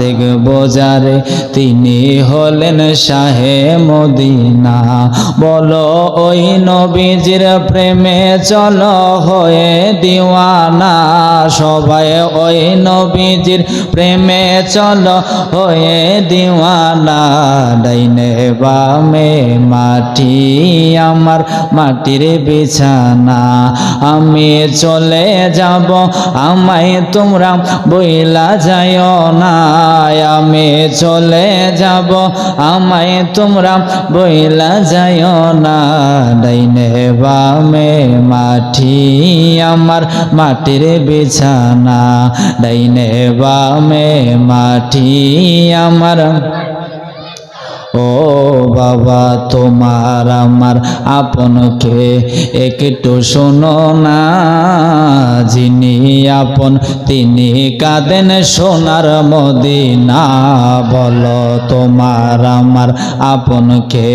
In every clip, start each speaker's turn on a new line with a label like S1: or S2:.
S1: দেখব যারে তিনি হলেন শাহে মদিনা। বলো, ওই নবীজির প্রেমে চলো হয়ে দিওয়ানা। সবাই ওই নবীজির প্রেমে চলো হয়ে দিওয়ানা। ডাইনে বামে মাটি, আমার মাটির বিছানা। আমি চলে যাব, আমায় তোমরা বইলা যাইও না আমি চলে যাব। আমায় তোমরা বইলা যাইও না, ডাইনে বামে মাটি আমার মাটির বিছানা, ডাইনে বামে মাটি আমার ও বাবা, তোমার আমার আপনকে একটু শোনো না, যিনি আপন, তিনি কাঁদেন সোনার মদিনা। বলো, তোমার আমার আপনকে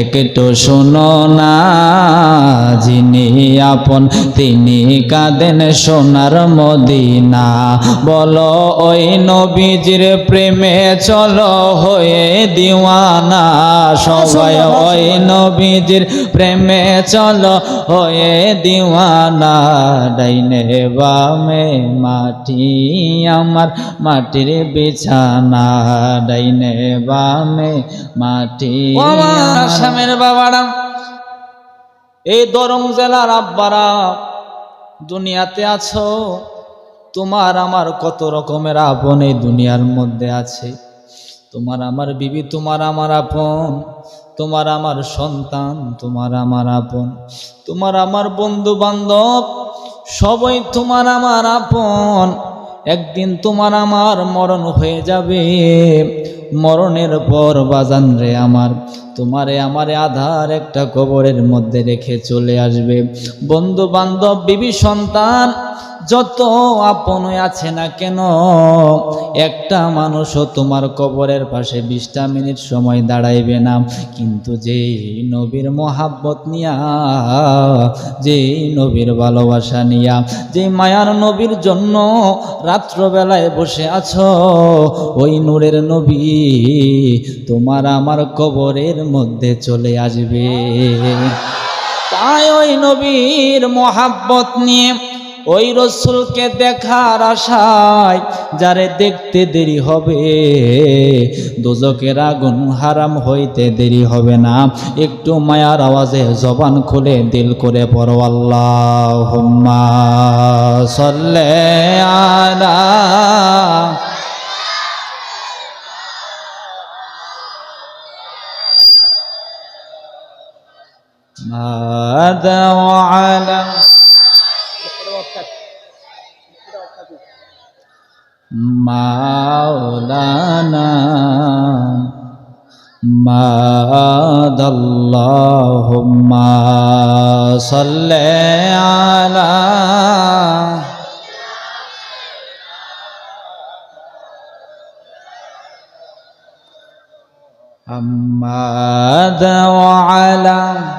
S1: একটু শোনো না, যিনি আপন, তিনি কাঁদেন সোনার মদিনা। বলো, ওই নবীজির প্রেমে চলো হয়ে দিওয়ানা সবাই ওই নবীজির প্রেমে চলো হয়ে দিওয়ানা ডাইনে বামে মাটি আমার মাটির বিছানা ডাইনে বামে মাটি আসামের বাবারা এই দরং জেলার আব্বারা দুনিয়াতে আছো? তোমার আমার কত রকমের আপন এই দুনিয়ার মধ্যে আছে। তোমার আমার বিবি, তোমার আমার আপন, তোমার আমার সন্তান, তোমার আমার আপন, তোমার আমার বন্ধু বান্ধব সবাই তোমার আমার আপন। একদিন তোমার আমার মরণ হয়ে যাবে, মরণের পর বাজান রে আমার, তোমারে আমারে আধার একটা কবরের মধ্যে রেখে চলে আসবে। বন্ধু বান্ধব বিবি, সন্তান যত আপন আছে না কেন, একটা মানুষও তোমার কবরের পাশে বিশটা মিনিট সময় দাঁড়াইবে না। কিন্তু যে নবীর মহাব্বত নিয়া যে নবীর ভালোবাসা নিয়া যে মায়ার নবীর জন্য রাত্রবেলায় বসে আছো, ওই নূরের নবী তোমার আমার কবরের মধ্যে চলে আসবে। তাই ওই নবীর মহাব্বত নিয়ে ওই রসুলকে দেখার আশায় যারে দেখতে দেরি হবে দোজকের আগুন হারাম হইতে দেরি হবে না একটু মায়ার আওয়াজে জবান খুলে দিল করে পড়ো আল্লাহ সল্লে আলা ماذا وعلى مولانا ما اللهم صل على محمد وعلى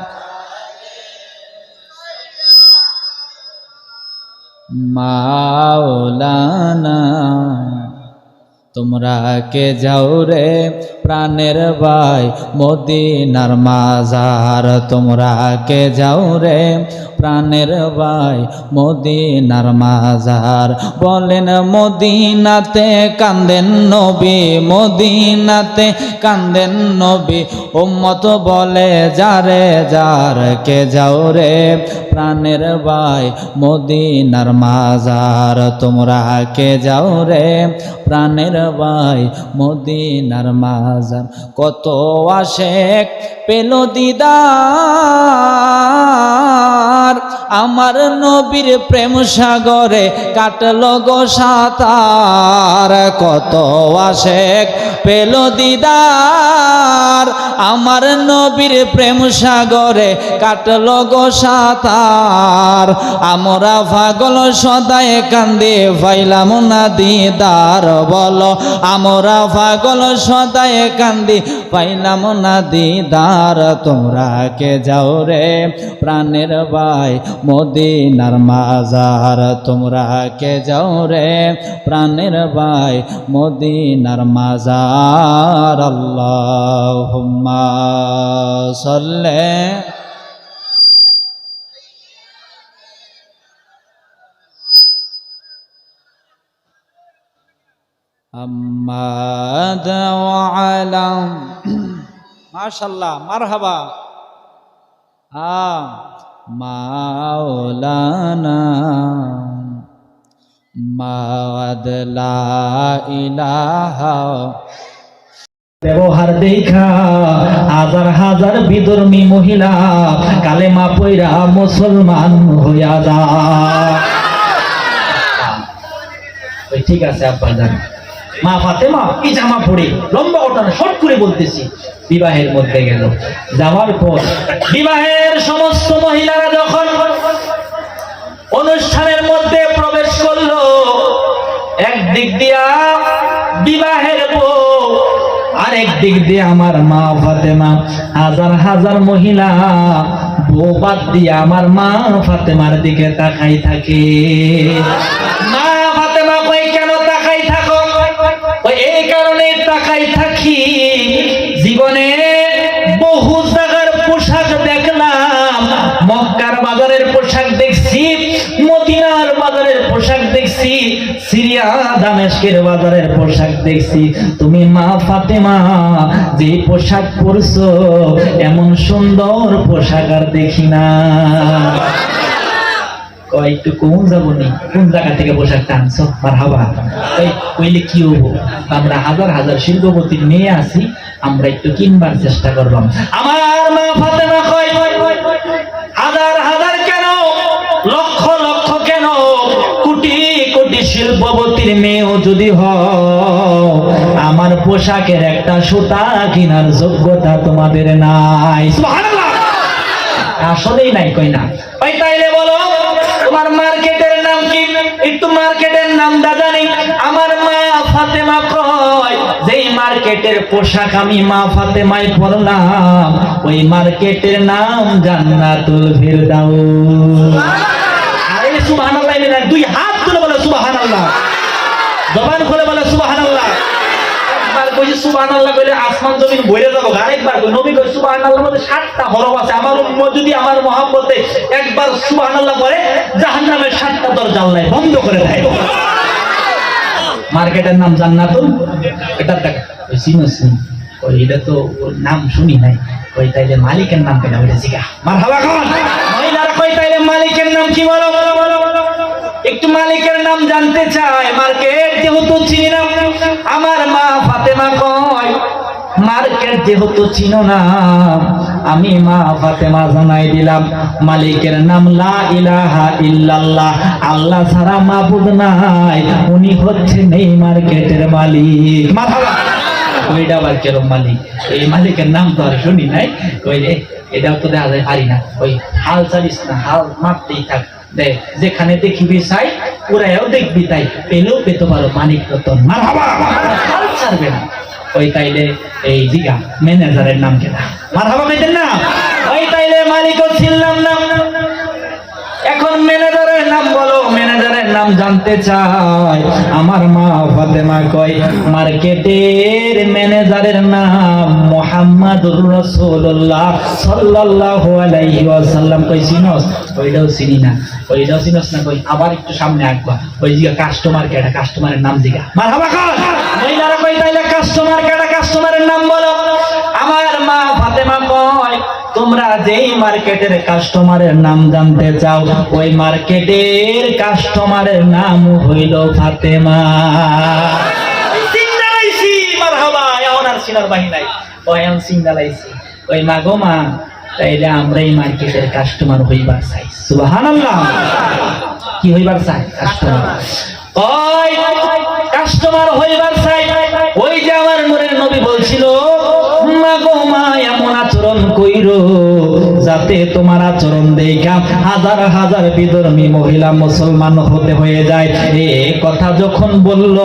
S1: মাওলানা তোমরা কে যাও রে প্রাণের ভাই, মদিনার মাজার, তোমরা কে যাও রে? প্রাণের ভাই, মদিনার মাজার, বলেন মদিনাতে কান্দেন নবী, মদিনাতে কান্দেন নবী, উম্মত বলে যারে যার, কে যাও রে? প্রাণের ভাই, মদিনার মাজার, তোমরা কে যাও রে? প্রাণের ভাই, মদিনার মাজার। কত আশেক পেল দিদার। আমার নবীর প্রেম সাগরে কাটল গো সাতার। কত আশেক পেল দিদার। আমার নবীর প্রেম সাগরে কাটল গো সাতার। আমরা পাগল সদায় কান্দে ফাইলাম না দিদার। বলো, আমরা পাগল সদায় কান্দি পাইলাম না দিদার তোমরা কে যাও রে প্রাণের ভাই মদিনার মাজার তোমরা কে যাও রে প্রাণের ভাই মদিনার মাজার আল্লাহ সল্লে أما وعلى ما মাশাল্লাহ মারহাবা। মাওলানা ইলাহা।
S2: ব্যবহার দেখা, হাজার হাজার বিদর্মী মহিলা কালেমা পৈরা মুসলমান হইয়া যা ঠিক আছে, আব্বা জানি মা ফাতেমা কি জামা পরে লম্বা ওঠানো শর্ট করে বলতেছি, বিবাহের মধ্যে গেল। যাওয়ার পর বিবাহের সমস্ত মহিলারা যখন অনুষ্ঠানের মধ্যে প্রবেশ করল, একদিক দিয়া বিবাহের বউ আরেক দিক দিয়ে আমার মা ফাতেমা, হাজার হাজার মহিলা বউ বাদ দিয়ে আমার মা ফাতেমার দিকে তাকাই থাকে মা ফাতেমা কই কেন তাকাই থাকো কই এই কারণে থাকি, জীবনে বহু জায়গার পোশাক দেখলাম। মক্কার বাজারের পোশাক দেখছি, মদিনার বাজারের পোশাক দেখছি, সিরিয়া, দামেস্কের বাজারের পোশাক দেখছি। তুমি মা ফাতেমা, যে পোশাক পরছো, এমন সুন্দর পোশাক আর দেখি না। কয়, একটু কোন যাব নি কোন জায়গা থেকে পোশাকটা আনছো আর হাবা কইলে কি হব? আমরা হাজার হাজার শিল্পপতির মেয়ে আছি, আমরা একটু কিনবার চেষ্টা করলাম আমার মা ফাতেমা কয়, হাজার হাজার কেন? লক্ষ লক্ষ কেন? কোটি কোটি শিল্পপতির মেয়েও যদি হও, আমার পোশাকের একটা সুতা কিনার যোগ্যতা তোমাদের নাই। আসলেই নাই কই না। তাইলে বলো তোমার মার্কেটের নাম কি? একটু মার্কেটের নামটা জানি। আমার মা ফাতেমা কয়, যেই মার্কেটের পোশাক আমি মা ফাতেমায় পরলাম, ওই মার্কেটের নাম জান্নাতুল ফিরদাউস। আরে, সুবহানাল্লাহ দুই হাত তুলে বলো সুবহানাল্লাহ। জবান খুলে বলো সুবহানাল্লাহ। একবার কইছে, সুবহানাল্লাহ কইলে আসমান জমিন বইরে যাব। আরেকবার কই, নবী কই সুবহানাল্লাহর মধ্যে সাতটা হরফ আছে। আমার উম্মত যদি আমার মহব্বতে একবার সুবহানাল্লাহ করে জাহান্নামের সাতটা দরজা আল্লাহ বন্ধ করে দেয়। মার্কেটের নাম জান্নাতুল এটা দেখ ওই সিনো সিন ওই এটা তো নাম শুনি নাই। কই, তাইলে মালিকের নাম কেন ওইটা জিগা মারহাবা খান। মহিলারা কই, তাইলে মালিকের নাম কি বলো বলো? একটু মালিকের নাম জানতে চায়, মার্কেট যেহেতু চিনি না। আমার মা ফাতেমা কয়, মার্কেট যেহেতু চিনো না, আমি মা ফাতেমা জানাই দিলাম, মালিকের নাম লা ইলাহা ইল্লাল্লাহ। আল্লাহ ছাড়া মাবুদ নাই, উনি হচ্ছেন এই মার্কেটের মালিক। মাথাবা ওইটা আবার কেরম মালিক? এই মালিকের নাম তো আর শুনি নাই। রে, এটাও তো দেখা যায়, পারি না। ওই হাল চালিস না, হাল মারতেই থাক। যেখানে দেখিবি চাই ওরাও দেখবি তাই। পেলেও পেতে পারো মানিক রতন। হাল ছাড়বে না। ওই তাইলে এই জিগা ম্যানেজারের নাম কেনা মার হাবা পেতেন না? ওই তাইলে মালিকও ছিলাম না এখন ম্যানেজারের নাম বলো নাম জানতে চাই। আমার মা ফাতেমা কয়, মার্কেটের ম্যানেজারের নাম মোহাম্মদুর রাসূলুল্লাহ সাল্লাল্লাহু আলাইহি ওয়াসাল্লাম। কই চিনস ওইটাও চিনি না। ওইটাও চিনস না কই আবার একটু সামনে আসবা ওই জিগা কাস্টমার কেডা? কাস্টমারের নাম জিগা। মারহাবা খান মহিলারা কই তাইলে কাস্টমার কেডা? কাস্টমারের নাম বলো আমার মা ফাতেমা কয় তোমরা যেই মার্কেটের কাস্টমারের নাম জানতে চাও, ওই মার্কেটের কাস্টমারের নাম হইল ফাতেমা। হইবার চাই। কি হইবার চাই? কাস্টমার হইবার চাই। আচরণ কইরো, যাতে তোমার আচরণ দেখা হাজার হাজার বিধর্মী মহিলা মুসলমান হতে হয়ে যায়। এ কথা যখন বলল,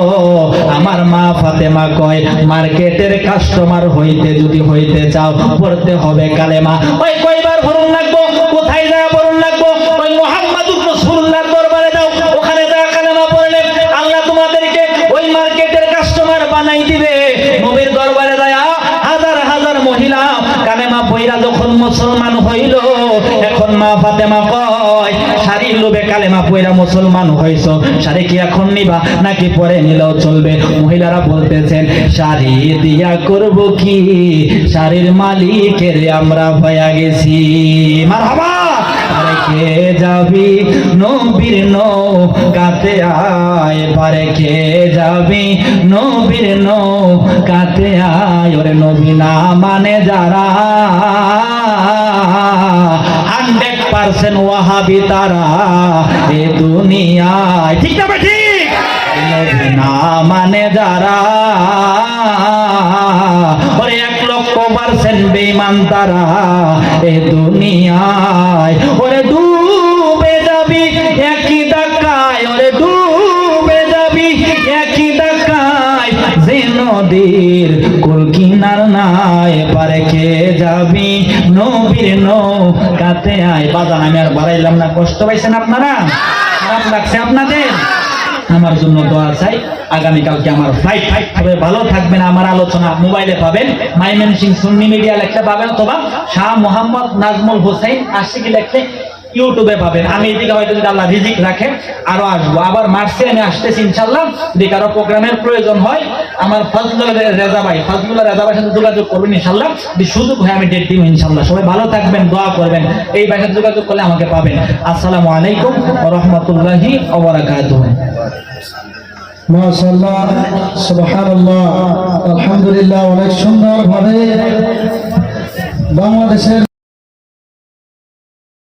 S2: আমার মা ফাতেমা কয়, মার্কেটের কাস্টমার হইতে যদি হইতে চাও, পড়তে হবে কালেমা। ওই কয়বার ভরুন লাগবো কোথায় যায় ভরুন লাগবো ওই মোহাম্মদুর রাসূলুল্লাহর দরবারে যাও ওখানে যা কালেমা পড়লে আল্লাহ তোমাদেরকে ওই মার্কেটের কাস্টমার বানাই দিবে নবীর দরবারে যায় হাজার হাজার মহিলা কালেমা পইরা যখন মুসলমান হইল, এখন মা ফাতেমা কয়, শাড়ির লোভে কালেমা পইরা মুসলমান হইছ, শাড়ি কি এখন নিবা নাকি পরে নিলেও চলবে? মহিলারা বলতেছেন, শাড়ি দিয়া করব কি? শাড়ির মালিকের আমরা হয়ে গেছি। আরে কে যাবি? নবীর নৌ কাতে আয় পারে কে যাবি? নবীর নৌ কাতে আয়, ওরে নবী না মানে যারা? হান্ড্রেড পার্সেন্ট ওয়াহাবি তারা এ দুনিয়ায়। ঠিক না ঠিক নবী না মানে যারা? ওরে এক লক্ষ পার্সেন্ট বেমান তারা এ দুনিয়ায়। ওরে ডুবে নদীর কুল কিনার নাই, পারে কে যাবি? নবীর কাতে আয়। আমি আর বাড়াইলাম না। কষ্ট পাইছেন আপনারা? খারাপ লাগছে আপনাদের? আমার জন্য দোয়া চাই। আগামীকালকে আমার ফ্লাইট ফাইট হবে। ভালো থাকবেন। আমার আলোচনা মোবাইলে পাবেন। মাইমেন সিং সুন্নি মিডিয়া লেখলে পাবেন অথবা শাহ মোহাম্মদ নাজমুল হোসেন আশিকি লেখলে ইউটিউবে পাবেন। আমি এদিকে হয়তো যদি আল্লাহ রিজিক রাখে, আরও আসব। আবার মার্চে আমি আসতেছি ইনশাল্লাহ যদি কারও প্রোগ্রামের প্রয়োজন হয়, আমার ফজলুল রেজা ভাই ফজলুল্লাহ রেজা ভাইয়ের সাথে যোগাযোগ করবেন ইনশাল্লাহ যদি সুযোগ হয়, আমি ডেট দিব ইনশাল্লাহ সবাই ভালো থাকবেন, দোয়া করবেন। এই ভাইয়ের যোগাযোগ করলে আমাকে পাবেন। আসসালামু আলাইকুম রহমতুল্লাহি ওবরাকাতুহ
S3: মাশাআল্লাহ, সুবহানাল্লাহ। আলহামদুলিল্লাহ, অনেক সুন্দরভাবে বাংলাদেশের